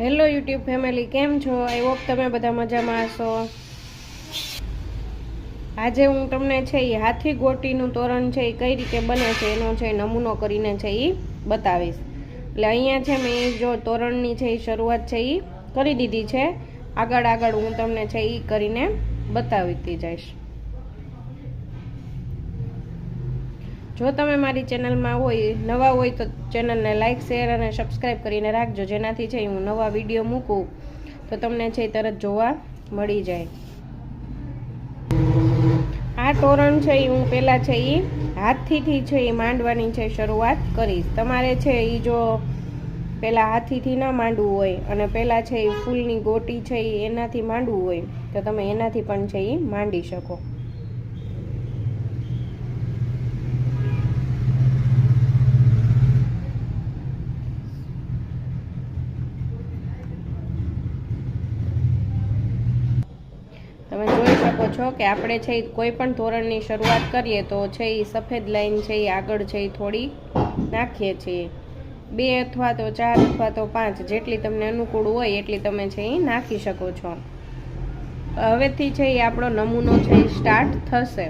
Hello YouTube family, કેમ છો? I hope તમે બધા મજામાં હશો. આજે હું તમને છે એ હાથી ગોટીનું તોરણ છે એ કઈ રીતે બને છે, એનો છે નમૂનો કરીને છે એ બતાવીશ. એટલે અહીંયા છે મેં જો તોરણની છે એ શરૂઆત છે એ કરી દીધી છે. આગળ આગળ હું તમને છે એ કરીને બતાવી જઈશ. જો તમે મારી ચેનલમાં હોય, નવા હોય તો ચેનલને લાઇક શેર અને સબસ્ક્રાઈબ કરીને રાખજો. જેનાથી છે હું નવા વીડિયો મૂકું, તો તમને છે તરત જોવા મળી જાય. આ તોરણ છે એ હું પહેલાં છે એ હાથીથી છે એ માંડવાની છે શરૂઆત કરીશ. તમારે છે એ જો પહેલાં હાથીથી ના માંડવું હોય અને પહેલાં છે એ ફૂલની ગોટી છે એ એનાથી માંડવું હોય, તો તમે એનાથી પણ છે એ માંડી શકો. તમે જોઈ શકો છો કે આપણે છે ઈ કોઈ પણ ધોરણની શરૂઆત કરીએ તો છે એ સફેદ લાઈન છે એ આગળ છે એ થોડી નાખીએ છીએ. બે અથવા તો ચાર અથવા તો પાંચ જેટલી તમને અનુકૂળ હોય એટલી તમે છે એ નાખી શકો છો. હવેથી છે એ આપણો નમૂનો છે એ સ્ટાર્ટ થશે.